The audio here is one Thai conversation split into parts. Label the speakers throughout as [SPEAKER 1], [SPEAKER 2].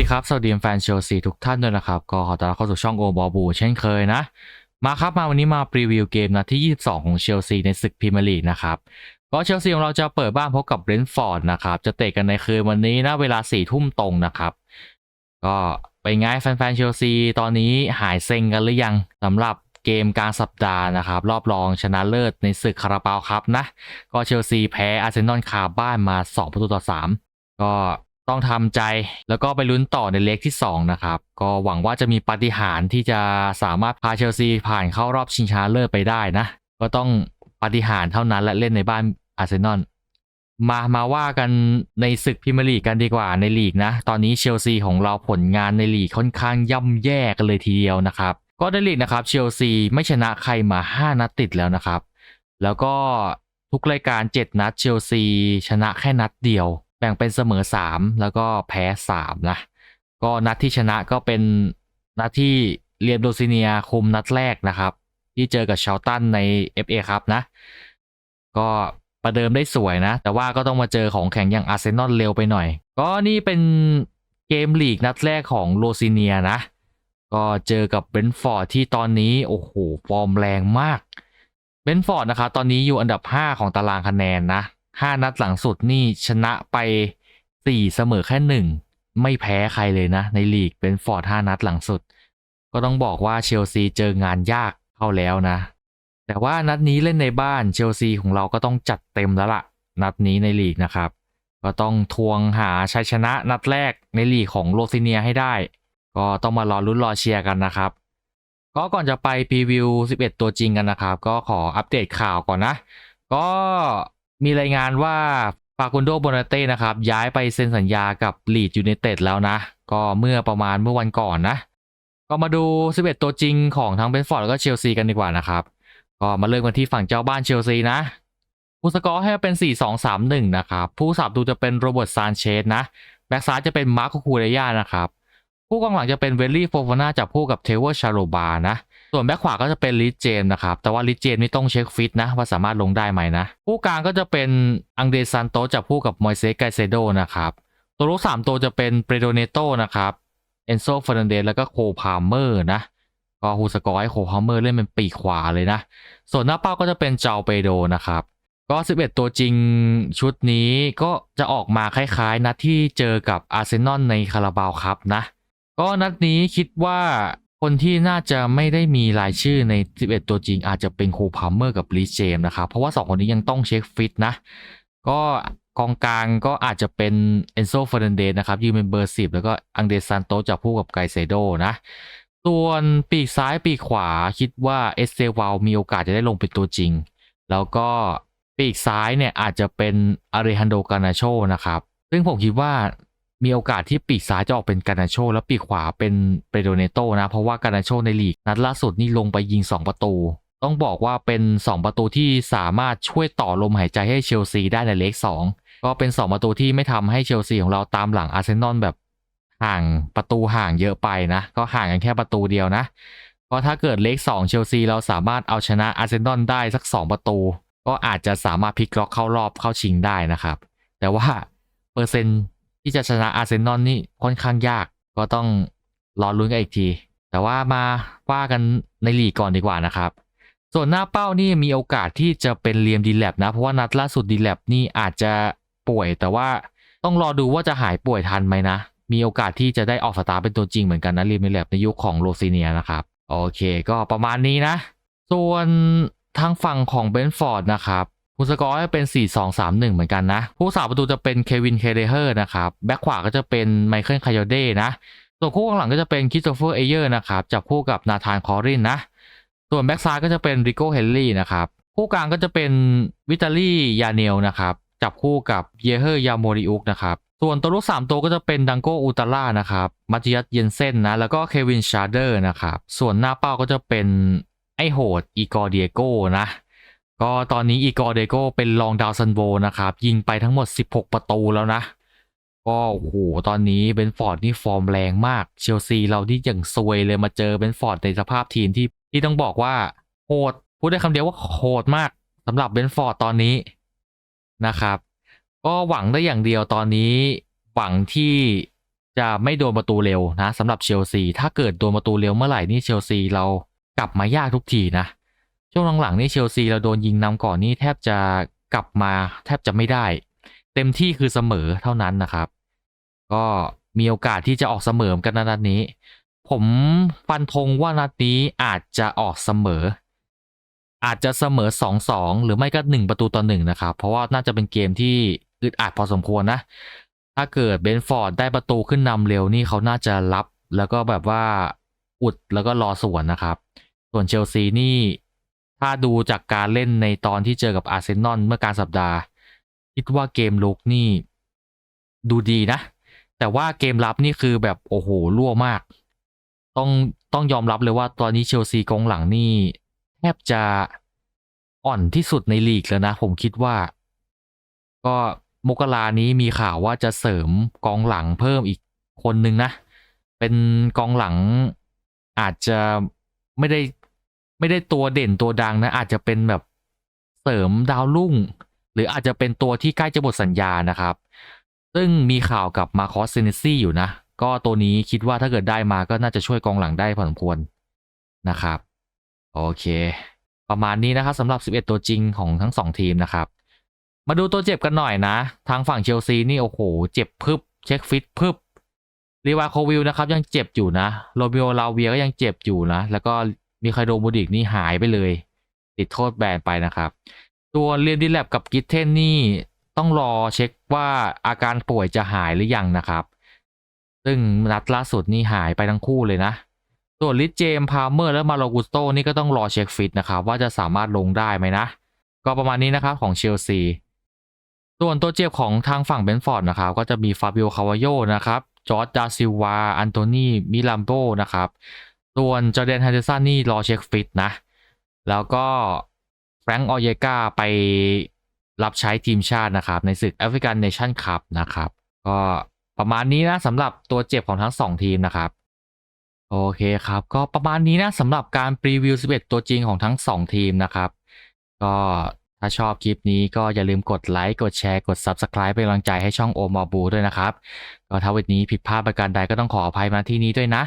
[SPEAKER 1] ดีครับ สวัสดีแฟนเชลซีทุกท่านด้วยนะครับ ก็ขอต้อนรับเข้าสู่ช่องโอบอบูเช่นเคยนะ มาครับมาวันนี้มารีวิวเกมนัดที่ 22 ของเชลซีในศึกพรีเมียร์ลีกนะครับ ก็เชลซีของเราจะเปิดบ้านพบกับเบรนท์ฟอร์ดนะครับ จะเตะกันในคืนวันนี้นะเวลา 4 ทุ่มตรงนะครับ ก็เป็นไงแฟนๆเชลซีตอนนี้หายเซ็งกันหรือยังสำหรับเกมกลางสัปดาห์นะครับรอบรองชนะเลิศในศึกคาราบาวครับนะ ก็เชลซีแพ้อาร์เซนอลคาบ้านมา 2 ประตูต่อ 3 ก็ ต้องทำใจแล้วก็ไปลุ้นต่อในเล็กที่ 2 นะครับ ก็หวังว่าจะมีปาฏิหาริย์ที่จะสามารถพาเชลซีผ่านเข้ารอบชิงชนะเลิศไปได้นะ ก็ต้องปาฏิหาริย์เท่านั้นและเล่นในบ้านอาร์เซนอลมามาว่ากันในศึกพรีเมียร์ลีกกันดีกว่าในลีกนะ ตอนนี้เชลซีของเราผลงานในลีกค่อนข้างย่ำแย่กันเลยทีเดียวนะครับ ก็ในลีกนะครับเชลซีไม่ชนะใครมา 5 นัดติดแล้วนะครับ แล้วก็ทุกรายการ 7 นัดเชลซีชนะแค่นัดเดียว แบ่งเป็นเสมอ 3 แล้วก็แพ้ 3 นะ ก็นัดที่ชนะก็เป็นนัดที่เรียนโดซิเนียคุมนัดแรกนะครับ ที่เจอกับเชลตันใน FA ครับนะ ก็ประเดิมได้สวยนะ แต่ว่าก็ต้องมาเจอของแข็งอย่างอาร์เซนอลเร็วไปหน่อย ก็นี่เป็นเกมลีกนัดแรกของโลซิเนียนะ ก็เจอกับเบนฟอร์ดที่ตอนนี้ โอ้โห ฟอร์มแรงมากเบนฟอร์ดนะครับตอนนี้อยู่อันดับ 5 ของตารางคะแนนนะ 5 นัดหลังสุดนี่ชนะไป 4 เสมอแค่ 1 ไม่แพ้ใครเลยนะ ในลีกเบรนฟอร์ด 5 นัดหลังสุด ก็ต้องบอกว่าเชลซีเจองานยากเข้าแล้วนะ แต่ว่านัดนี้เล่นในบ้านเชลซีของเราก็ต้องจัดเต็มแล้วล่ะ นัดนี้ในลีกนะครับ ก็ต้องทวงหาชัยชนะนัดแรกในลีกของโลซิเนียให้ได้ ก็ต้องมารอลุ้นรอเชียร์กันนะครับก็ก่อนจะไปพรีวิว 11 ตัวจริงกันนะครับ ก็ขออัปเดตข่าวก่อนนะ ก็ มีรายงานว่าฟากุนโดโบนาเต้นะครับ ย้ายไปเซ็นสัญญากับลีดยูไนเต็ดแล้วนะ ก็เมื่อประมาณเมื่อวันก่อนนะ ก็มาดู 11 ตัวจริงของทั้งเบนฟอร์ดแล้วก็เชลซีกันดีกว่านะครับ ก็มาเริ่มกันที่ฝั่งเจ้าบ้านเชลซีนะผู้สกอร์ให้เป็น 4-2-3-1 นะครับ ผู้สับดูจะเป็นโรเบิร์ตซานเชสนะแบ็กซ้ายจะเป็นมาร์คคูเรย่านะครับ ผู้กองหลังจะเป็นเวลลี่โฟฟาน่าจับคู่กับเทเวอร์ชาโลบานะ ส่วนแบ็กขวาก็จะเป็นลิเจมนะครับ แต่ว่าลิเจมส์นี่ต้องเช็คฟิตนะ ว่าสามารถลงได้ไหมนะ ผู้กลางก็จะเป็นอังเดซันโตจับคู่กับมอยเซสไกเซโดนะครับ ตัวรุกสามตัวจะเป็นเปโดเนโตนะครับ เอนโซฟอร์นเดสแล้วก็โคพาเมอร์นะ ก็ฮูสกอร์ให้โคพาเมอร์เล่นเป็นปีกขวาเลยนะ ส่วนหน้าเป้าก็จะเป็นเจาเปโดนะครับ ก็ 11 ตัวจริงชุดนี้ก็จะออกมาคล้ายๆนัดที่เจอกับอาร์เซนอลในคาราบาวครับนะก็นัดนี้คิดว่า คนที่น่าจะไม่ได้มีรายชื่อใน 11 ตัวจริงอาจจะเป็นโคพาเมอร์กับลีเจมนะครับ เพราะว่า 2 คนนี้ยังต้องเช็คฟิตนะ ก็กองกลางก็อาจจะเป็นเอนโซเฟอร์นันเดสนะครับยืนเป็นเบอร์ 10 แล้วก็อังเดซันโตจับคู่กับไกเซโดนะ ส่วนปีกซ้ายปีกขวาคิดว่าเอสเซวาลมีโอกาสจะได้ลงเป็นตัวจริง แล้วก็ปีกซ้ายเนี่ยอาจจะเป็นอาริฮันโดกานาโชนะครับ ซึ่งผมคิดว่า มีโอกาสที่ปีกซ้ายจะออกเป็นกานาโช แล้วปีกขวาเป็นเปโดเนโตนะ เพราะว่ากานาโชในลีก นัดล่าสุดนี่ลงไปยิง 2 ประตู ต้องบอกว่าเป็น 2 ประตูที่สามารถช่วยต่อลมหายใจให้เชลซีได้ในเลก2 ก็เป็น 2 ประตูที่ไม่ทำให้เชลซีของเราตามหลังอาร์เซนอลแบบห่างประตูห่างเยอะไปนะ ก็ห่างกันแค่ประตูเดียวนะก็ถ้าเกิดเลข2เชลซีเราสามารถเอาชนะอาร์เซนอลได้สัก 2 ประตู ก็อาจจะสามารถพลิกล็อกเข้ารอบเข้าชิงได้นะครับ แต่ว่าเปอร์เซ็นต์ ที่จะชนะอาร์เซนอลนี่ค่อนข้างยาก ก็ต้องรอลุ้นกันอีกที แต่ว่ามาว่ากันในลีกก่อนดีกว่านะครับ ส่วนหน้าเป้านี่มีโอกาสที่จะเป็นเลียมดีแลบนะ เพราะว่านัดล่าสุดดีแลบนี่อาจจะป่วย แต่ว่าต้องรอดูว่าจะหายป่วยทันไหมนะ มีโอกาสที่จะได้ออกสตาร์เป็นตัวจริงเหมือนกันนะเลียมดีแลบในยุคของโรซิเนียนะครับ โอเค ก็ประมาณนี้นะ ส่วนทางฝั่งของเบนฟอร์ดนะครับ ผู้สกอร์เป็น 4-2-3-1 เหมือนกันนะ ผู้สาประตูจะเป็นเควินเคเดเฮอร์นะครับ แบ็คขวาก็จะเป็นไมเคิลคายเดนะส่วนคู่ข้างหลังก็จะเป็นคริสโตเฟอร์เอเยอร์นะครับจับคู่กับนาธานคอรินนะ ส่วนแบ็กซ้ายก็จะเป็นริโก้เฮนรี่นะครับคู่กลางก็จะเป็นวิตาลียาเนลนะครับจับคู่กับเยเฮอร์ยาโมริอุกนะครับส่วนตัวลูก3ตัวก็จะเป็นดังโกอูตาล่านะครับมาติยัสเยนเซนนะแล้วก็เควินชาร์เดอร์นะครับส่วนหน้าเป้าก็จะเป็นไอโหดอีกอร์เดียโกนะ ก็ตอนนี้อีกอร์เดโกเป็นรองดาวซันโวนะครับ ยิงไปทั้งหมด 16 ประตูแล้วนะ ก็โอ้โหตอนนี้เบนฟอร์ดนี่ฟอร์มแรงมากเชลซีเราที่อย่างซวยเลยมาเจอเบนฟอร์ดในสภาพทีมที่ที่ต้องบอกว่าโหดพูดได้คำเดียวว่าโหดมากสำหรับเบนฟอร์ดตอนนี้นะครับ ก็หวังได้อย่างเดียวตอนนี้ หวังที่จะไม่โดนประตูเร็วนะสำหรับเชลซีถ้าเกิดโดนประตูเร็วเมื่อไหร่นี่เชลซีเรากลับมายากทุกทีนะ ช่วงหลังๆนี่เชลซีเราโดนยิงนำก่อนนี่แทบจะกลับมาแทบจะไม่ได้ เต็มที่คือเสมอเท่านั้นนะครับ ก็มีโอกาสที่จะออกเสมอกันนัดนี้ ผมฟันธงว่านัดนี้อาจจะออกเสมอ อาจจะเสมอ 2-2 หรือไม่ก็ 1 ประตูต่อหนึ่งนะครับ เพราะว่าน่าจะเป็นเกมที่อึดอัดพอสมควรนะ ถ้าเกิดเบนฟอร์ดได้ประตูขึ้นนำเร็วนี่เขาน่าจะรับ แล้วก็แบบว่าอุดแล้วก็รอสวนนะครับ ส่วนเชลซีนี่ ถ้าดูจากการเล่นในตอนที่เจอกับอาร์เซนอลเมื่อกลารสัปดาห์ คิดว่าเกมลุกนี่ ดูดีนะ แต่ว่าเกมรับนี่คือแบบโอ้โหรั่วมาก ต้องต้องยอมรับเลยว่าตอนนี้เชลซีกองหลังนี่แทบจะอ่อนที่สุดในลีกแล้วนะ ผมคิดว่า ก็มกรานี้มีข่าวว่าจะเสริมกองหลังเพิ่มอีกคนนึงนะ เป็นกองหลังอาจจะไม่ได้ ไม่ได้ตัวเด่นตัวดังนะ อาจจะเป็นแบบเสริมดาวรุ่ง หรืออาจจะเป็นตัวที่ใกล้จะหมดสัญญานะครับ ซึ่งมีข่าวกับมาคอสเซเนซี่อยู่นะ ก็ตัวนี้คิดว่าถ้าเกิดได้มาก็น่าจะช่วยกองหลังได้พอสมควรนะครับ โอเค ประมาณนี้นะครับสำหรับ 11 ตัวจริงของทั้ง 2 ทีมนะครับ มาดูตัวเจ็บกันหน่อยนะ ทางฝั่งเชลซีนี่โอ้โห เจ็บพึบ เช็คฟิตพึบรีวาโควิลนะครับยังเจ็บอยู่นะโรเบโอลาเวียก็ยังเจ็บอยู่นะ แล้วก็ มีไคโดบูดิกนี่หายไปเลย ติดโทษแบนไปนะครับ ตัวเรียนดีแลบกับกิทเทนนี่ต้องรอเช็คว่าอาการป่วยจะหายหรือยังนะครับ ซึ่งนัดล่าสุดนี่หายไปทั้งคู่เลยนะส่วนลิทเจมพาเมอร์และมาโลกุสโตนี่ก็ต้องรอเช็คฟิตนะครับ ว่าจะสามารถลงได้ไหมนะ ก็ประมาณนี้นะครับของเชลซีส่วนตัวเจ็บของทางฝั่งเบนฟอร์ดนะครับ ก็จะมีฟาบิโอคาวาโยนะครับจอร์จดาซิวา อันโตนีมิลัมโบนะครับ ส่วนจอร์แดนฮันเดอร์สันนี่รอเช็คฟิตนะ แล้วก็แฟรงก์ออเยกาไปรับใช้ทีมชาตินะครับ ในศึกแอฟริกันเนชั่นคัพนะครับ ก็ประมาณนี้นะสำหรับตัวเจ็บของทั้ง 2 ทีมนะครับ โอเคครับ ก็ประมาณนี้นะสำหรับการพรีวิว 11 ตัวจริงของทั้ง 2 ทีมนะครับ ก็ถ้าชอบคลิปนี้ก็อย่าลืมกดไลค์ กดแชร์ กด Subscribe เป็นกำลังใจให้ช่องโอมอบูด้วยนะครับ ก็ถ้าวันนี้ผิดพลาดประการใดก็ต้องขออภัยมาที่นี้ด้วยนะ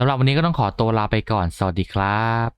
[SPEAKER 1] สำหรับวันนี้ก็ต้องขอตัวลาไปก่อน สวัสดีครับ